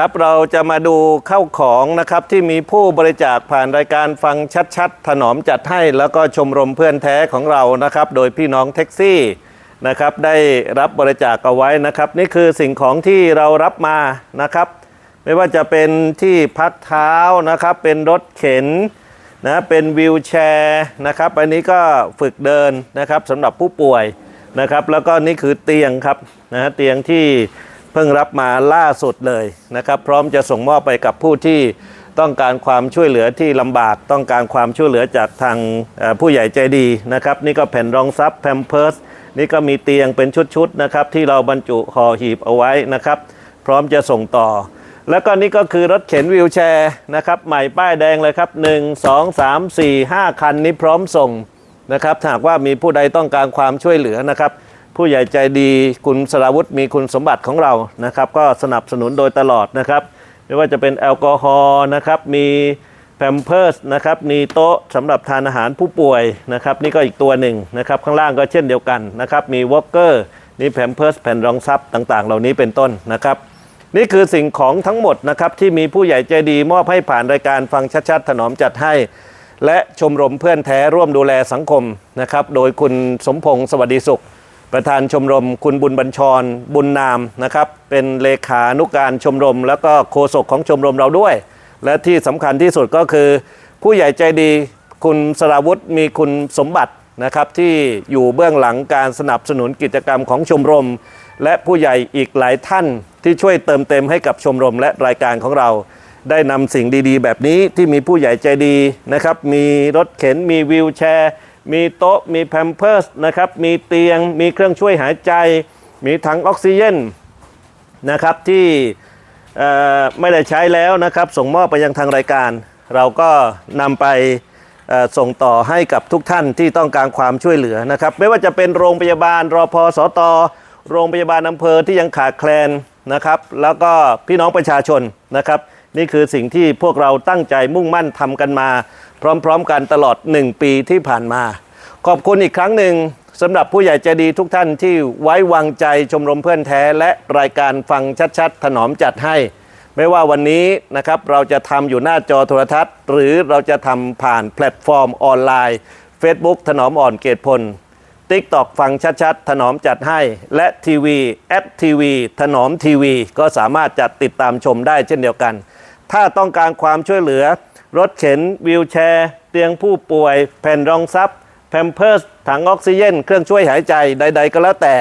ครับเราจะมาดูเข้าของนะครับที่มีผู้บริจาคผ่านรายการฟังชัดๆ ถนอมจัดให้แล้วก็ชมรมเพื่อนแท้ของเรานะครับ โดยพี่น้องแท็กซี่นะครับได้รับบริจาคเอาไว้นะครับ นี่คือสิ่งของที่เรารับมานะครับ ไม่ว่าจะเป็นที่พักเท้านะครับ เป็นรถเข็นนะเป็นวิวแชร์นะครับ อันนี้ก็ฝึกเดินนะครับสำหรับผู้ป่วยนะครับ แล้วก็นี่คือเตียงครับนะเตียงที่ พิ่งรับมาล่าสุดเลยนะครับ พร้อมจะส่งมอบไปกับผู้ที่ต้องการความช่วยเหลือที่ลำบาก ต้องการความช่วยเหลือจากทางผู้ใหญ่ใจดีนะครับ นี่ก็แผ่นรองซับแพมเพิร์สนี่ก็มีเตียงเป็นชุดๆนะครับที่เราบรรจุห่อหีบเอาไว้นะครับ พร้อมจะส่งต่อ แล้วก็นี่ก็คือรถเข็นวิวแชร์นะครับใหม่ป้ายแดงเลยครับ 1 2 3 4 5 คันนี้พร้อมส่งนะครับหากว่ามีผู้ใดต้องการความช่วยเหลือนะครับ ผู้ใหญ่ใจดีคุณสราวุธมีคุณสมบัติของเรานะครับ ก็สนับสนุนโดยตลอดนะครับ ไม่ว่าจะเป็นแอลกอฮอล์นะครับ มีแพมเพิร์สนะครับมีโต๊ะสำหรับทานอาหารผู้ป่วยนะครับ นี่ก็อีกตัวหนึ่งนะครับ ข้างล่างก็เช่นเดียวกันนะครับ มีวอลเกอร์นี่แพมเพิร์สแผ่นรองซับต่างๆ เหล่านี้เป็นต้นนะครับนี่คือสิ่งของทั้งหมดนะครับที่มีผู้ใหญ่ใจดีมอบให้ผ่านรายการฟังชัดๆถนอมจัดให้ และชมรมเพื่อนแท้ร่วมดูแลสังคมนะครับ โดยคุณสมพงศ์สวัสดีสุข ประธานชมรมคุณบุญบัญชร บุญนามนะครับ เป็นเลขานุกการชมรม แล้วก็โฆษกของชมรมเราด้วย และที่สำคัญที่สุดก็คือ ผู้ใหญ่ใจดีคุณสราวุธมีคุณสมบัตินะครับที่อยู่เบื้องหลังการสนับสนุนกิจกรรมของชมรม และผู้ใหญ่อีกหลายท่านที่ช่วยเติมเต็มให้กับชมรมและรายการของเรา ได้นำสิ่งดีๆ แบบนี้ที่มีผู้ใหญ่ใจดีนะครับมีรถเข็นมีวิวแชร์ มีโต๊ะ มีแพมเพิร์สนะครับ มีเตียง มีเครื่องช่วยหายใจ มีถังออกซิเจนนะครับที่ไม่ได้ใช้แล้วนะครับ ส่งมอบไปยังทางรายการ เราก็นำไปส่งต่อให้กับทุกท่านที่ต้องการความช่วยเหลือนะครับ ไม่ว่าจะเป็นโรงพยาบาลรอพอสตโรงพยาบาลอำเภอที่ยังขาดแคลนนะครับ แล้วก็พี่น้องประชาชนนะครับ นี่คือสิ่งที่พวกเราตั้งใจมุ่งมั่นทำกันมา พร้อมๆกันตลอด 1 ปีที่ผ่านมา ขอบคุณอีกครั้งหนึ่งสำหรับผู้ใหญ่ใจดีทุกท่านที่ไว้วางใจชมรมเพื่อนแท้และรายการฟังชัดๆ ถนอมจัดให้ ไม่ว่าวันนี้นะครับเราจะทำอยู่หน้าจอโทรทัศน์ หรือเราจะทำผ่านแพลตฟอร์มออนไลน์ Facebook ถนอมอ่อนเกตพลติ๊กตอกฟังชัดๆ ถนอมจัดให้ และทีวีแอปทีวีถนอมทีวี ก็สามารถจัดติดตามชมได้เช่นเดียวกัน ถ้าต้องการความช่วยเหลือ รถเข็นวิวแชร์ เตียงผู้ป่วย แผ่นรองซับแพมเพิร์สถังออกซิเจนเครื่องช่วยหายใจใด ๆ ก็แล้วแต่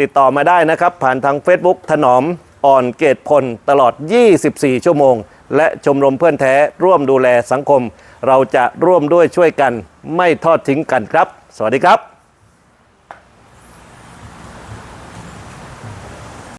ติดต่อมาได้นะครับ ผ่านทาง Facebook ถนอมอ่อนเกตพล ตลอด 24 ชั่วโมง และชมรมเพื่อนแท้ร่วมดูแลสังคม เราจะร่วมด้วยช่วยกัน ไม่ทอดทิ้งกันครับ สวัสดีครับ